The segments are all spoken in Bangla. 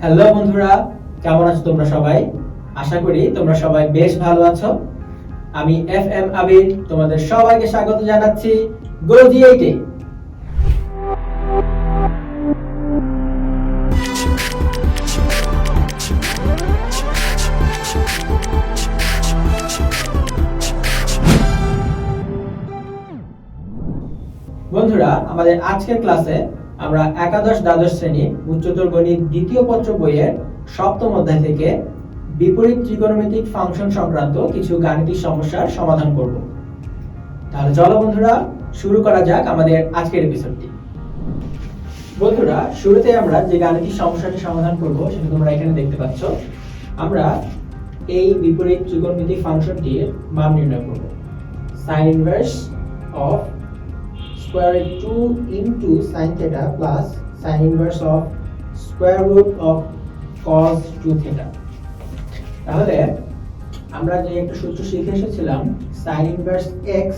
হ্যালো বন্ধুরা, কেমন আছো তোমরা সবাই? আশা করি তোমরা সবাই বেশ ভালো আছো। আমি এফ এম আবির, তোমাদের সবাইকে স্বাগত জানাচ্ছি গোজি এইটে বন্ধুরা, আমাদের আজকের ক্লাসে আমরা একাদশ দ্বাদশ শ্রেণির উচ্চতর গণিত দ্বিতীয় পত্র বইয়ের সপ্তম অধ্যায় থেকে বিপরীত ত্রিকোণমিতিক ফাংশন সংক্রান্ত কিছু গাণিতিক সমস্যার সমাধান করব। তাহলে চলো বন্ধুরা, শুরু করা যাক আমাদের আজকের এপিসোডটি বন্ধুরা, শুরুতে আমরা যে গাণিতিক সমস্যাটি সমাধান করব সেটা তোমরা এখানে দেখতে পাচ্ছ। আমরা এই বিপরীত ত্রিকোণমিতিক ফাংশনটির মান নির্ণয় করব। Sine inverse of square root 2 into sin theta plus sin inverse of square root of cos 2 theta তাহলে আমরা যে একটা সূত্র শিখে এসেছিলাম, sin inverse x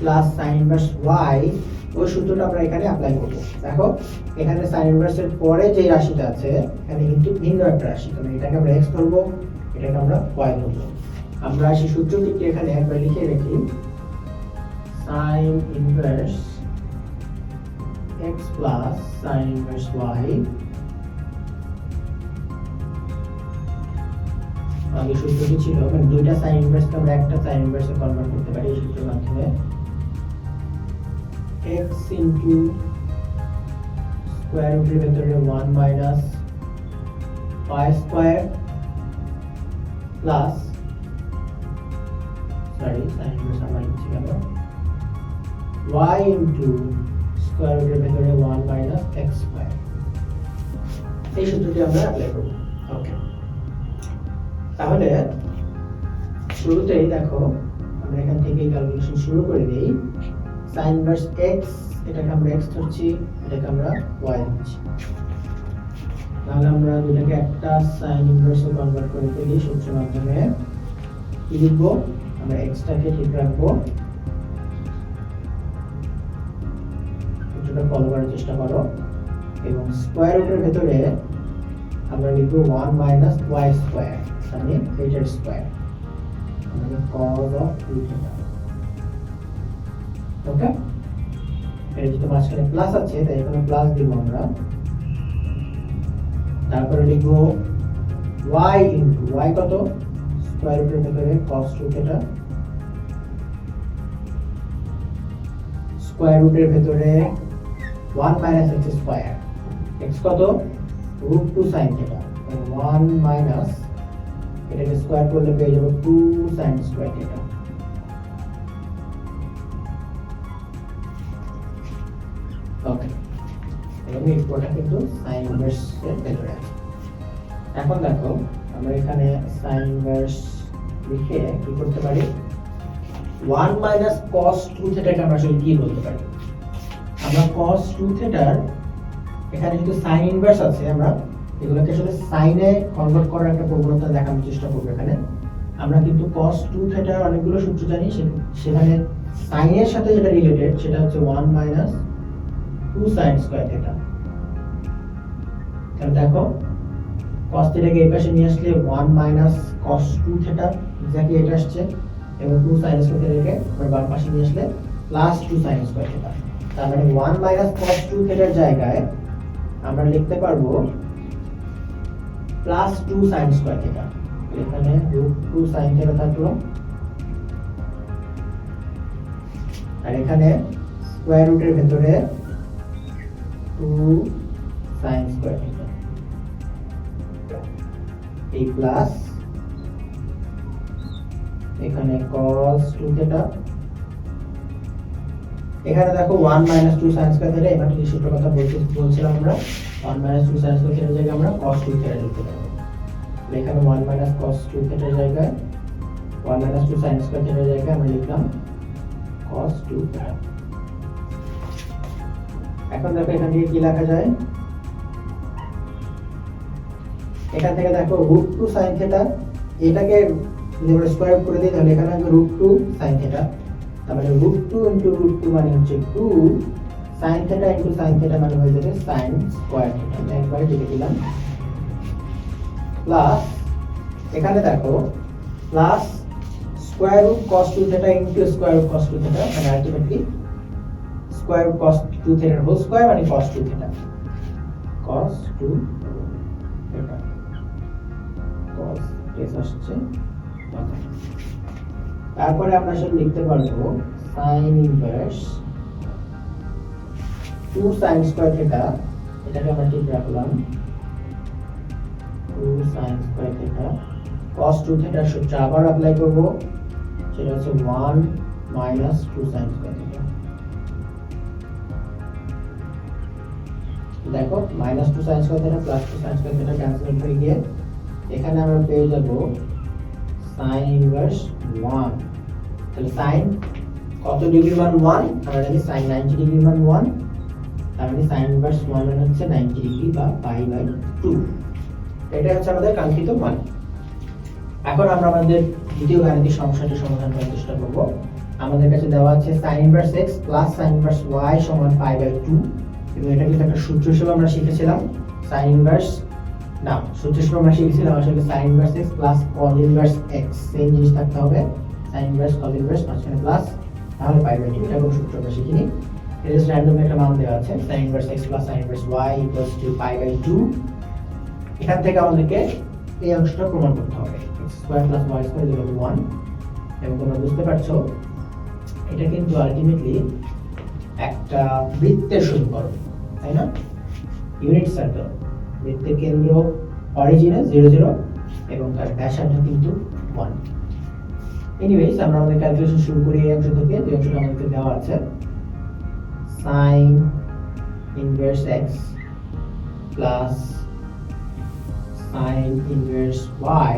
plus sin inverse y, ওই সূত্রটা আমরা এখানে অ্যাপ্লাই করব। দেখো, এখানে sin inverse এর পরে যে রাশিটা আছে, এখানে কিন্তু ভিন্ন একটা রাশি তাহলে এটাকে আমরা x ধরবো, এটাকে আমরা y ধরবো। আমরা সেই সূত্রটিকে এখানে একবার লিখে রাখি sin inverse x plus sin inverse y. আগে সূত্রটি ছিল মানে দুইটা sin inverse কে আমরা একটা inverse এ কনভার্ট করতে পারি এই সূত্রের মাধ্যমে। X into স্কয়ার রুটের ভেতরে 1 minus y square plus sorry sin inverse আমরা লিখছি কেন? Y into স্কয়ার রুটের ভেতরে 1 মাইনাস x স্কয়ার এই সূত্রটি আমরা অ্যাপ্লাই করব। ওকে তাহলে শুরুতেই দেখো, আমরা এখান থেকে ক্যালকুলেশন শুরু করে দেই। sin ইনভার্স x, এটাকে আমরা x ধরছি, এটাকে আমরা y ধরছি। তাহলে আমরা দুটাকে একটা sin ইনভার্সে কনভার্ট করে ফেলি সূত্রের মাধ্যমে। কি লিখব? আমরা x টাকে ঠিক রাখব। সূত্রটা ফলো করার চেষ্টা করো। এবং স্কোয়ার রুটের ভেতরে আমরা লিখব ওয়ান মাইনাস ওয়াই স্কোয়ার মানে থিটার স্কোয়ার মানে কজ অফ থিটা ওকে এর যেহেতু মাঝখানে প্লাস আছে, তাই এখানে প্লাস দিব আমরা। তারপরে লিখব y ইনটু y কত? স্কোয়ার রুটের ভেতরে cos টু থিটা স্কোয়ার রুটের ভেতরে 1 মাইনাস x স্কোয়ার। x কত? Root two sine theta. One minus এটাকে স্কোয়ার করলে পেয়ে যাব টু সাইন স্কোয়ার থিটা। কিন্তু সাইন এখন দেখো, আমরা এখানে সাইন ইনভার্স লিখে কি করতে পারি? 1 মাইনাস cos 2 থিটাকে আমরা আসলে কি বলতে পারি? আমরা cos 2 থিটার এখানে যেহেতু সাইন ইনভার্স আছে, আমরা এগুলোকে আসলে সাইনে কনভার্ট করার একটা প্রবণতা দেখানোর চেষ্টা করব এখানে। আমরা কিন্তু cos 2 থিটার অনেকগুলো সূত্র জানি সেখানে সাইনের সাথে যেটা রিলেটেড সেটা হচ্ছে 1 মাইনাস 2 sin স্কয়ার থিটা তাহলে দেখো, cos থিটাকে এই পাশে নিয়ে আসলে 1 মাইনাস cos 2 থিটা এক্স্যাক্টলি এটা আসছে, এবং 2 sin স্কয়ার থিটাকে আমরা বাম পাশে নিয়ে আসলে প্লাস 2 sin স্কয়ার থিটা তার মানে 1 মাইনাস 2 থিটার জায়গায় আমরা লিখতে পারব প্লাস 2 sin স্কয়ার থিটা এখানে রুট 2 sin থিটা থাকল। আর এখানে স্কয়ার রুটের ভেতরে 2 sin স্কয়ার থিটা এই প্লাস এখানে cos 2 থিটা এখানে দেখো 1 মাইনাস 2 sin স্কয়ার থিটা এবার এই সূত্রের কথা বলতে বলছিলাম আমরা? 1 মাইনাস 2 sin স্কয়ার থিটার জায়গায় আমরা cos 2 থিটা লিখতে পারব। এখানে 1 মাইনাস cos 2 থিটার জায়গায় 1 মাইনাস 2 sin স্কয়ার থিটার জায়গায় আমরা লিখলাম cos 2 থিটা এখন দেখো এখান থেকে কি লেখা যায়? এখান থেকে দেখো রুট টু সাইন থিটা এটাকে যদি আমরা করে দিই, তাহলে এখানে হবে রুট টু সাইন থিটা মানে root two into root two মানে হচ্ছে two sine theta into sine theta মানে হয়ে যাবে সাইন স্কোয়ার থিটা আমি একবার লিখে দিলাম। প্লাস এখানে দেখো plus square root cos two theta into square root cos two theta মানে ultimately square root cos two থেটার whole square মানে cos two theta cos two theta cos case আসছে। তারপরে আমরা সেটা লিখতে পারব sine inverse two sine square theta এটাকে আমরা ঠিক রাখলাম। Two sine square theta cos 2 থিটার সূত্র আবার অ্যাপ্লাই করব, সেটা হচ্ছে 1 মাইনাস 2 sin স্কয়ার থিটা দেখো minus 2 sin square theta plus 2 sin square theta cancel হয়ে গিয়ে, এখানে আমরা পেয়ে যাব sin ইনভার্স 1 তাহলে sin কত ডিগ্রির মান 1 আমরা জানি sin 90 ডিগ্রির মান 1 তার sin ইনভার্স 1 মানে হচ্ছে 90 ডিগ্রি বা পাই বাই 2 এটা হচ্ছে আমাদের কাঙ্ক্ষিত মান। এখন আমরা আমাদের দ্বিতীয় গাণিতিক সমস্যাটি সমাধান করার চেষ্টা করব। আমাদের কাছে দেওয়া আছে sin inverse plus sin inverse y সমান পাই বাই 2 এবং এটা কিন্তু একটা সূত্র হিসেবে আমরা শিখেছিলাম। sin ইনভার্স না সূত্র হিসেবে আমরা শিখেছিলাম আসলে sin inverse x plus cos inverse x same জিনিস থাকতে হবে। sin ইনভার্স cos ইনভার্স মাঝখানে প্লাস তাহলে পাই বাই এটা কোনো সূত্র আমরা শিখিনি এটা জাস্ট র্যান্ডম একটা মান দেওয়া আছে, sin inverse x plus sin inverse y equals to pi by 2 এখান থেকে আমাদেরকে এই অংশটা প্রমাণ করতে হবে। X square plus y square equal one এবং তোমরা বুঝতে পারছ, এটা কিন্তু আলটিমেটলি একটা বৃত্তের সমীকরণ, তাই না? ইউনিট সার্কেল বৃত্তের কেন্দ্র অরিজিনে জিরো জিরো এবং তার ব্যাসার্ধ কিন্তু ওয়ান এনিওয়েজ আমরা আমাদের ক্যালকুলেশন শুরু করি এই অংশ থেকে, যে অংশটা আমাদের দেওয়া আছে। Sine inverse x plus sin inverse y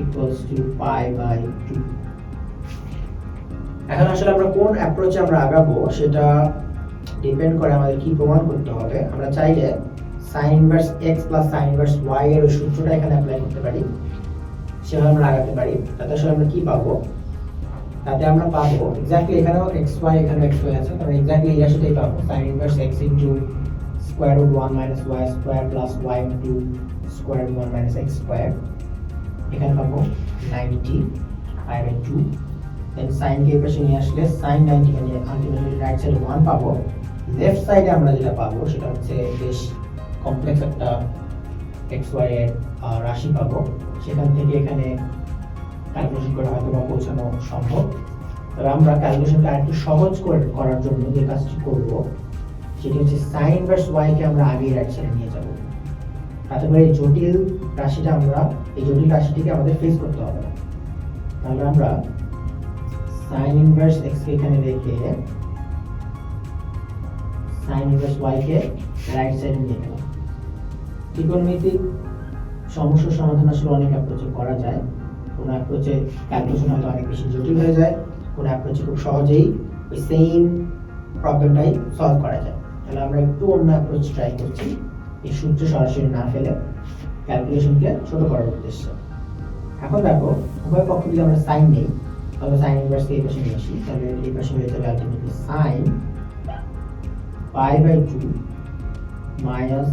equals to pi by 2 এখন আসলে আমরা কোন অ্যাপ্রোচে আমরা আগাবো, সেটা ডিপেন্ড করে আমাদের কি প্রমাণ করতে হবে। আমরা চাইলে sin inverse x sin inverse y এর ওই সূত্রটা এখানে অ্যাপ্লাই করতে পারি, সেভাবে আমরা আগাতে পারি। তাতে আসলে আমরা কি পাবো? তাতে আমরা পাবো এক্স্যাক্টলি এখানেও x y এখানে x y আছে তাহলে এক্স্যাক্টলি এই রাশিটাই পাবো। sin inverse x into square root 1 minus y square plus y into square root 1 minus x square, এখানে পাবো 90 pi by 2 দেন sin কে পাশে নিয়ে আসলে sin 90 মানে আলটিমেটলি রাইট সাইডে 1 পাবো। লেফট সাইডে আমরা যেটা পাবো সেটা হচ্ছে বেশ কমপ্লেক্স একটা x y এর রাশি পাবো। সেখান থেকে এখানে ক্যালকুলেশন করে হয়তো বা পৌঁছানো সম্ভব। তবে আমরা ক্যালকুলেশনটা আরেকটু সহজ করে করার জন্য যে কাজটি করব, সেটি হচ্ছে সাইন ইনভার্স y কে আমরা আগেই রাইট সাইডে নিয়ে যাব। তাতে করে এই জটিল রাশিটা আমরা, এই জটিল রাশিটিকে আমাদের ফেস করতে হবে তাহলে আমরা সাইন ইনভার্স x কে এখানে রেখে সাইন ইনভার্স y কে রাইট সাইডে নিয়ে গেলাম ত্রিকোণমিতিক সমস্যার সমাধান আসলে অনেক অ্যাপ্রোচে করা যায়। কোনো অ্যাপ্রোচে ক্যালকুলেশন হয়তো অনেক বেশি জটিল হয়ে যায়। কোনো অ্যাপ্রোচে খুব সহজেই ওই সেম প্রবলেমটাই সলভ করা যায়। তাহলে আমরা একটু অন্য অ্যাপ্রোচ ট্রাই করছি। এই সূত্র সরাসরি না ফেলে ক্যালকুলেশনকে ছোট করার উদ্দেশ্যে। এখন দেখো, উভয় পক্ষ যদি আমরা সাইন নেই, তাহলে সাইন ইনভার্সকে এই পাশে নিয়ে আসি। তাহলে এই পাশে হয়ে যাবে ultimately sine pi by two minus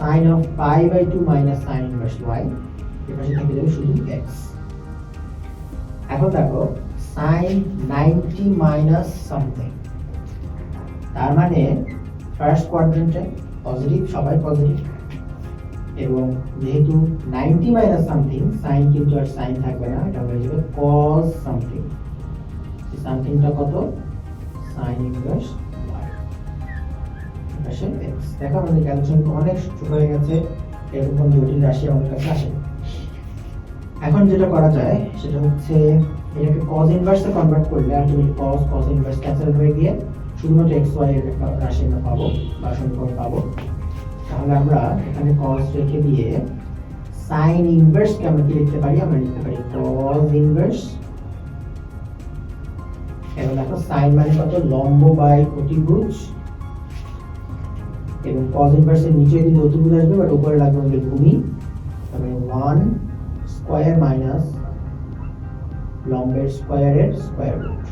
sine of pi by two minus sine inverse y এই পাশে থেকে যাবে শুধু এক্স এখন দেখো সাইন নাইনটি মাইনাস সামথিং তার মানে ফার্স্ট কোয়াড্রেন্টে পজিটিভ সবাই পজিটিভ এবং যেহেতু নাইনটি মাইনাস সামথিং সাইন কিন্তু আর সাইন থাকবে না, এটা হয়ে যাবে কজ সামথিং সামথিংটা কত? সাইন ইনভার্স এক্স দেখো আমাদের ক্যালকুলেশন অনেক হয়ে গেছে, এরকম জটিল রাশি আমাদের কাছে আসে এখন যেটা করা যায়, সেটা হচ্ছে এটাকে cos ইনভার্সে কনভার্ট করলে ultimately cos cos inverse cancel হয়ে গিয়ে শুধুমাত্র x, y এর রাশি আমরা পাবো, বা সমীকরণ পাবো। তাহলে আমরা এখানে cos রেখে দিয়ে sin ইনভার্স কে আমরা কি লিখতে পারি? আমরা লিখতে পারি cos ইনভার্স এবং দেখো sin মানে কত? লম্ব বাই অতিভুজ এবং cos ইনভার্স এর নিচে কিন্তু অতিভুজ আসবে বাট উপরে লাগবে আমাদের ভূমি তাহলে 1 স্কয়ার মাইনাস লম্বের স্কয়ারের স্কয়ার রুট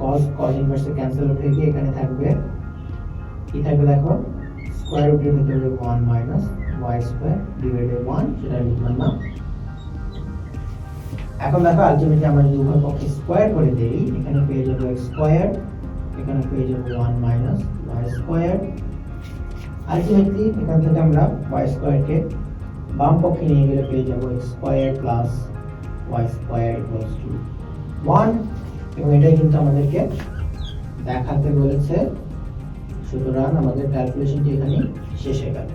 cos cos ইনভার্সে ক্যান্সেল হয়ে গিয়ে এখানে থাকবে থাকবে দেখো? স্কোয়ার রুটের ভিতরে one minus y square divided one সেটা লিখলাম না। এখন দেখো আলটিমেটলি আমরা যদি উভয় পক্ষে স্কোয়ার করে দেই, এখানে পেয়ে যাব স্কোয়ার এখানে পেয়ে যাব one minus y square ultimately এখান থেকে আমরা ওয়াই স্কোয়ারকে বাম পক্ষে নিয়ে গেলে পেয়ে যাব square plus y square equals to one এবং এটাই কিন্তু আমাদেরকে দেখাতে বলেছে। সুতরাং আমাদের ক্যালকুলেশনটি এখানে শেষ হয়ে গেল।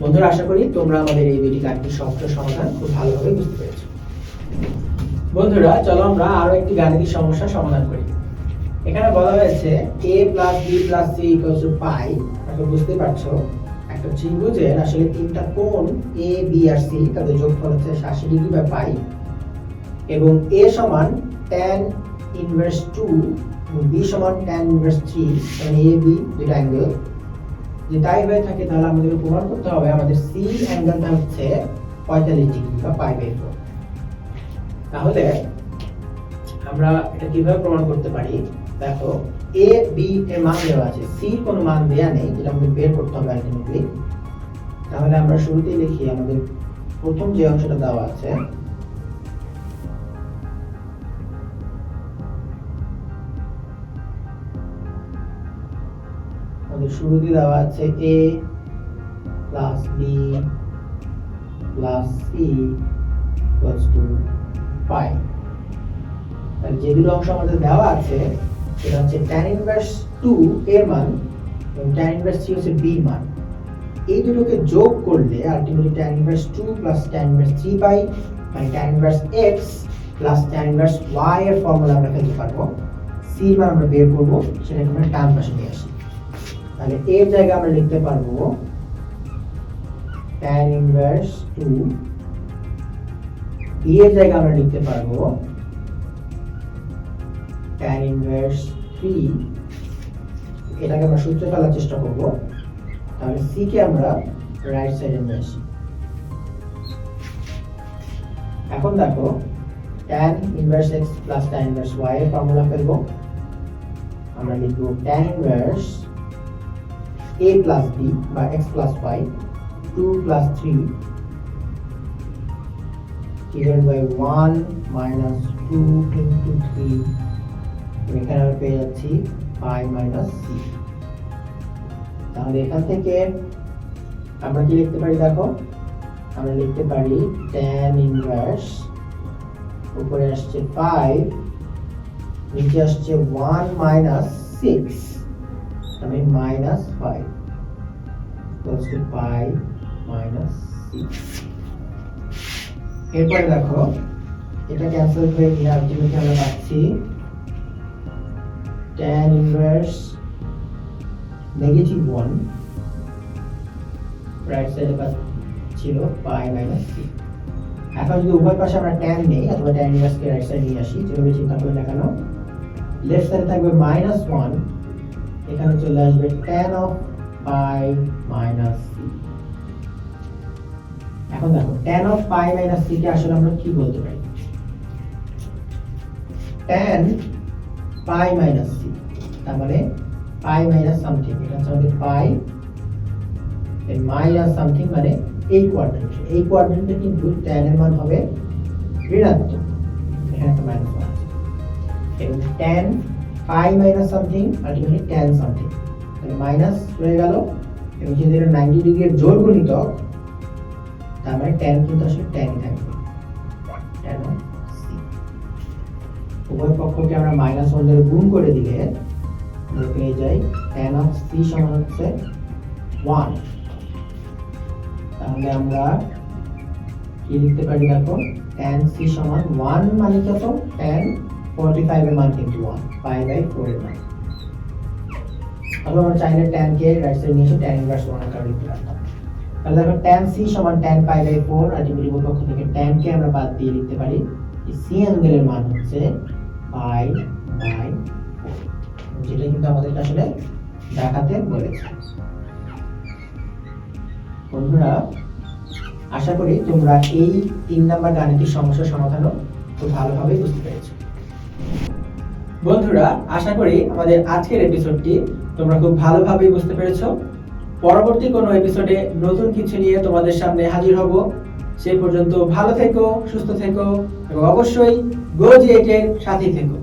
বন্ধুরা, আশা করি তোমরা আমাদের এই দুটি গাণিতিক সমস্যার সমাধান খুব ভালোভাবে বুঝতে পেরেছ। বন্ধুরা, চলো আমরা আরও একটি গাণিতিক সমস্যা সমাধান করি। এখানে বলা হয়েছে a plus B plus C equals to pi তোমরা বুঝতে পারছ? একটা ত্রিভুজের আসলে তিনটা কোণ a, b আর c, তাদের যোগফল হচ্ছে 80 ডিগ্রি বাই পাই এবং a সমান tan ইনভার্স 2 এবং b সমান tan ইনভার্স 3 মানে a, b, দুইটা অ্যাঙ্গেল যদি তাই হয়ে থাকে, তাহলে আমাদের প্রমাণ করতে হবে, আমাদের c অ্যাঙ্গেলটা হচ্ছে 45 ডিগ্রি বা পাই বাই 4 তাহলে আমরা এটা কীভাবে প্রমাণ করতে পারি? দেখো, a, b, এর মান দেওয়া আছে। এর কোনো মান দেয়া নেই, যেটা আমাদের বের করতে হবে আলটিমেটলি তাহলে আমরা শুরুতেই লিখি আমাদের প্রথম যে অংশটা দেওয়া আছে। আমাদের শুরুতে দেওয়া আছে a plus b plus c equals to pi যে দুটো অংশ আমাদের দেওয়া আছে সেটা হচ্ছে tan ইনভার্স 2 এর মান এবং tan ইনভার্স 3 হচ্ছে b মান। এই দুটোকে যোগ করলে ultimately tan inverse 2 plus tan inverse 3 pi মানে tan inverse x plus tan inverse y এর ফর্মুলা আমরা ফেলতে পারব। এর মান আমরা বের করব সেটাকে আমরা ডান পাশে নিয়ে আসি। তাহলে এর জায়গায় আমরা লিখতে পারব tan ইনভার্স 2 b এর জায়গায় আমরা লিখতে পারব tan ইনভার্স 3 এটাকে আমরা সূত্রে ফেলার চেষ্টা করব। তাহলে c কে আমরা রাইট সাইডে নিয়ে আসি। এখন দেখো, tan inverse x plus tan inverse y এর ফর্মুলা ফেলব। আমরা লিখব tan inverse a plus b বা x plus y 2 plus 3 divided by 1 minus 2 into 3 এখানে আমরা পেয়ে যাচ্ছি পাই মাইনাস সি। তাহলে এখান থেকে আমরা কি লিখতে পারি দেখো? আমরা লিখতে পারি tan ইনভার্স উপরে আসছে 5 নিচে আসছে 1 মাইনাস 6 আমি minus 5 equals to pi minus 6 এরপরে দেখো, এটা ক্যান্সেল হয়ে গিয়ে আলটিমেটলি আমরা পাচ্ছি tan ইনভার্স নেগেটিভ 1 রাইট সাইডে ছিল পাই মাইনাস সি এখন যদি উভয় পাশে আমরা tan নেই, অথবা tan ইনভার্স কে রাইট সাইডে নিয়ে আসি, যেভাবে চিন্তা করে দেখানো লেফট সাইডে থাকবে মাইনাস 1 এখানে চলে আসবে tan of pi minus C এখন দেখো, tan of pi minus C কে আসলে আমরা কি বলতে পারি? Tan pi minus C. তার মানে পাই মাইনাস সামথিং। এটা হচ্ছে আমাদের পাই মাইনাস সামথিং মানে এই কোয়াড্রেন্ট এই কোয়াড্রেন্টে কিন্তু tan এর মান হবে ঋণাত্মক। এখানে একটা মাইনাস আছে। এবং tan pi minus something ultimately tan something. তাহলে মাইনাস রয়ে গেল। এবং যেহেতু এটা নাইনটি ডিগ্রির জোর গুণিতক, তার মানে tan কিন্তু আসলে tan ই থাকবে। উভয় পক্ষকে আমরা মাইনাস ওয়ান ধরে গুণ করে দিলে আমরা পেয়ে যাই tan অফ সি সমান হচ্ছে ওয়ান তাহলে আমরা কি লিখতে পারি দেখো? tan সি সমান ওয়ান মানে কত? tan ফোরটি ফাইভ এর মান কিন্তু ওয়ান পাই বাই ফোর এর মান। অথবা আমরা চাইলে tan কে রাইট সাইড নিয়ে এসে tan ইনভার্স ওয়ান আকারে লিখতে পারতাম। তাহলে দেখো, tan c সমান tan পাই বাই 4 আলটিমেটলি পক্ষ থেকে tan কে আমরা বাদ দিয়ে লিখতে পারি। c অ্যাঙ্গেলের মান হচ্ছে পাই বাই 4 যেটা কিন্তু আমাদেরকে আসলে দেখাতে বলেছে। বন্ধুরা, আশা করি তোমরা এই তিন নাম্বার গাণিতিক সমাধানও খুব ভালোভাবে বুঝতে পেরেছ। বন্ধুরা, আশা করি আমাদের আজকের এপিসোডটি তোমরা খুব ভালোভাবেই বুঝতে পেরেছ। পরবর্তী কোনো এপিসোডে নতুন কিছু নিয়ে তোমাদের সামনে হাজির হব। সেই পর্যন্ত ভালো থেকো সুস্থ থেকো এবং অবশ্যই গো জি এইটের সাথেই থেকো।